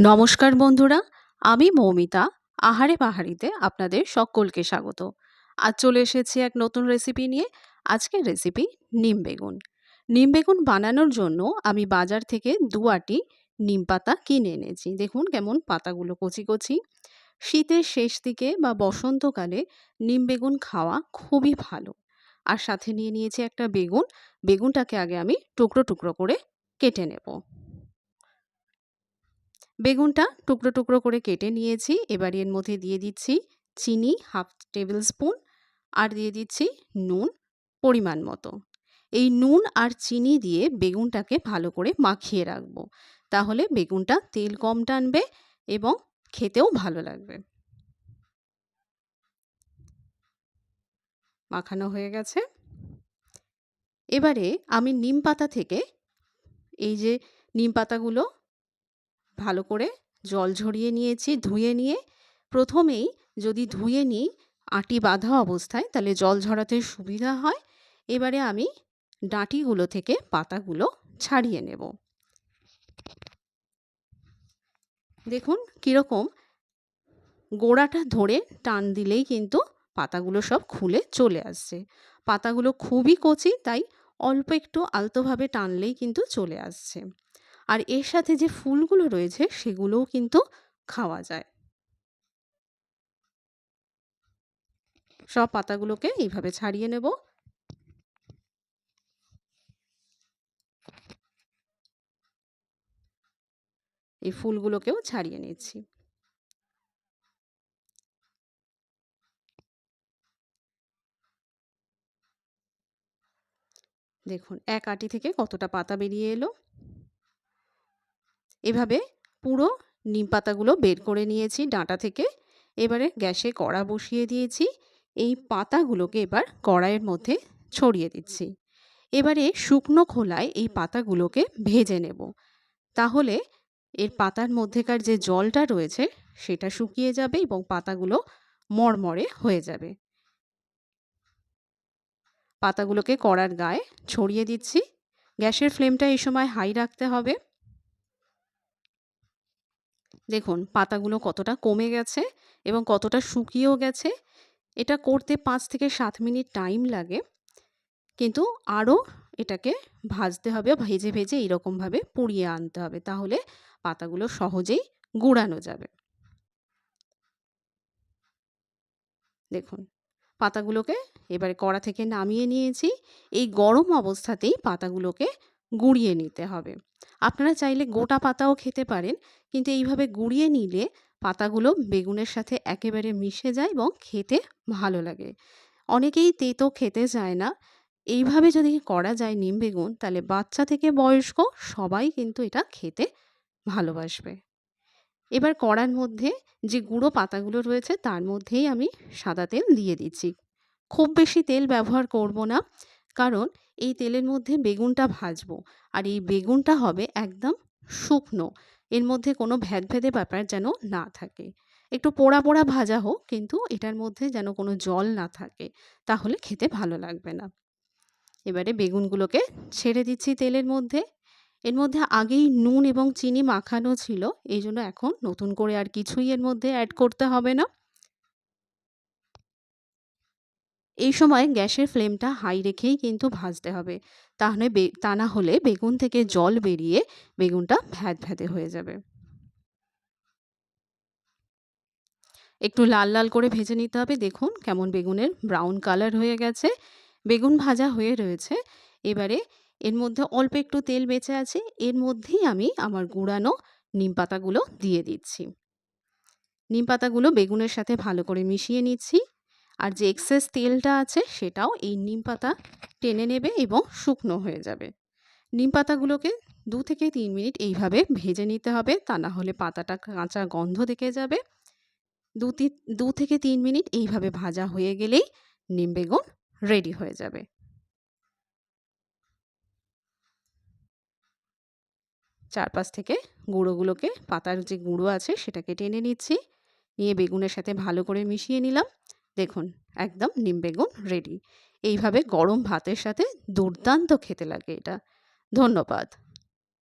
নমস্কার বন্ধুরা, আমি মৌমিতা, আহারে পাহাড়িতে আপনাদের সকলকে স্বাগত। আজ চলে এসেছি এক নতুন রেসিপি নিয়ে, আজকের রেসিপি নিম বেগুন। নিম বেগুন বানানোর জন্য আমি বাজার থেকে দু আটি নিম পাতা কিনে এনেছি। দেখুন কেমন পাতাগুলো কচি কচি। শীতের শেষ দিকে বা বসন্তকালে নিম বেগুন খাওয়া খুবই ভালো। আর সাথে নিয়ে নিয়েছি একটা বেগুন। বেগুনটাকে আগে আমি টুকরো টুকরো করে কেটে নেব। বেগুনটা টুকরো টুকরো করে কেটে নিয়েছি। এবার এর মধ্যে দিয়ে দিচ্ছি চিনি হাফ টেবিল স্পুন আর দিয়ে দিচ্ছি নুন পরিমাণ মতো। এই নুন আর চিনি দিয়ে বেগুনটাকে ভালো করে মাখিয়ে রাখব। তাহলে বেগুনটা তেল কম টানবে এবং খেতেও ভালো লাগবে। মাখানো হয়ে গেছে। এবারে আমি নিম পাতা থেকে এই যে নিম পাতাগুলো ভালো করে জল ঝরিয়ে নিয়েছি, ধুয়ে নিয়ে। প্রথমেই যদি ধুয়ে নিই, আটি বাঁধা অবস্থায়, তাহলে জল ঝরাতে সুবিধা হয়। এবারে আমি ডাঁটিগুলো থেকে পাতাগুলো ছাড়িয়ে নেব। দেখুন কীরকম গোড়াটা ধরে টান দিলেই কিন্তু পাতাগুলো সব খুলে চলে আসছে। পাতাগুলো খুবই কচি, তাই অল্প একটু আলতোভাবে টানলেই কিন্তু চলে আসছে। আর এর সাথে যে ফুলগুলো রয়েছে সেগুলোও কিন্তু খাওয়া যায়। সব পাতাগুলোকে এইভাবে ছাড়িয়ে নেব। এই ফুলগুলোকেও ছাড়িয়ে নিচ্ছি। দেখুন, এক আটি থেকে কতটা পাতা বেরিয়ে এলো। এভাবে পুরো নিম পাতাগুলো বের করে নিয়েছি ডাঁটা থেকে। এবারে গ্যাসে কড়া বসিয়ে দিয়েছি। এই পাতাগুলোকে এবার কড়াইয়ের মধ্যে ছড়িয়ে দিচ্ছি। এবারে শুকনো খোলায় এই পাতাগুলোকে ভেজে নেব। তাহলে এর পাতার মধ্যেকার যে জলটা রয়েছে সেটা শুকিয়ে যাবে এবং পাতাগুলো মরমরে হয়ে যাবে। পাতাগুলোকে কড়ার গায়ে ছড়িয়ে দিচ্ছি। গ্যাসের ফ্লেমটা এই সময় হাই রাখতে হবে। দেখুন, পাতাগুলো কতটা কমে গেছে এবং কতটা শুকিয়েও গেছে। এটা করতে পাঁচ থেকে সাত মিনিট টাইম লাগে। কিন্তু আরও এটাকে ভাজতে হবে, ভেজে ভেজে এইরকমভাবে পুড়িয়ে আনতে হবে। তাহলে পাতাগুলো সহজেই গুঁড়ানো যাবে। দেখুন, পাতাগুলোকে এবারে কড়া থেকে নামিয়ে নিয়েছি। এই গরম অবস্থাতেই পাতাগুলোকে গুঁড়িয়ে নিতে হবে। আপনারা চাইলে গোটা পাতাও খেতে পারেন। কিন্তু এইভাবে গুঁড়িয়ে নিলে পাতাগুলো বেগুনের সাথে একেবারে মিশে যায় এবং খেতে ভালো লাগে। অনেকেই তেতো খেতে চায় না। এইভাবে যদি করা যায় নিম বেগুন, তাহলে বাচ্চা থেকে বয়স্ক সবাই কিন্তু এটা খেতে ভালোবাসবে। এবার কড়ার মধ্যে যে গুঁড়ো পাতাগুলো রয়েছে, তার মধ্যেই আমি সাদা তেল দিয়ে দিচ্ছি। খুব বেশি তেল ব্যবহার করব না। কারণ এই তেলের মধ্যে বেগুনটা ভাজবো। আর এই বেগুনটা হবে একদম শুকনো। এর মধ্যে কোনো ভেদভেদে ব্যাপার যেন না থাকে। একটু পোড়া পোড়া ভাজা হোক, কিন্তু এটার মধ্যে যেন কোনো জল না থাকে, তাহলে খেতে ভালো লাগবে না। এবারে বেগুনগুলোকে ছেড়ে দিচ্ছি তেলের মধ্যে। এর মধ্যে আগেই নুন এবং চিনি মাখানো ছিল, এই জন্য এখন নতুন করে আর কিছুই এর মধ্যে অ্যাড করতে হবে না। এই সময় গ্যাসের ফ্লেমটা হাই রেখেই কিন্তু ভাজতে হবে। তাহলে তা না হলে বেগুন থেকে জল বেরিয়ে বেগুনটা ভ্যাদ ভ্যাদে হয়ে যাবে। একটু লাল লাল করে ভেজে নিতে হবে। দেখুন কেমন বেগুনের ব্রাউন কালার হয়ে গেছে। বেগুন ভাজা হয়ে রয়েছে। এবারে এর মধ্যে অল্প একটু তেল বেঁচে আছে। এর মধ্যেই আমি আমার গুঁড়ানো নিম পাতাগুলো দিয়ে দিচ্ছি। নিম পাতাগুলো বেগুনের সাথে ভালো করে মিশিয়ে নিচ্ছি। আর যে এক্সেস তেলটা আছে সেটাও এই নিম পাতা টেনে নেবে এবং শুকনো হয়ে যাবে। নিম পাতাগুলোকে দু থেকে তিন মিনিট এইভাবে ভেজে নিতে হবে, তা না হলে পাতাটা কাঁচা গন্ধ দেখে যাবে। দু দু থেকে তিন মিনিট এইভাবে ভাজা হয়ে গেলেই নিম বেগুন রেডি হয়ে যাবে। চারপাশ থেকে গুঁড়োগুলোকে, পাতার যে গুঁড়ো আছে সেটাকে টেনে নিচ্ছি। নিয়ে বেগুনের সাথে ভালো করে মিশিয়ে নিলাম। দেখুন একদম নিম বেগুন রেডি এইভাবে গরম ভাতের সাথে দুর্দান্ত খেতে লাগে এটা। ধন্যবাদ।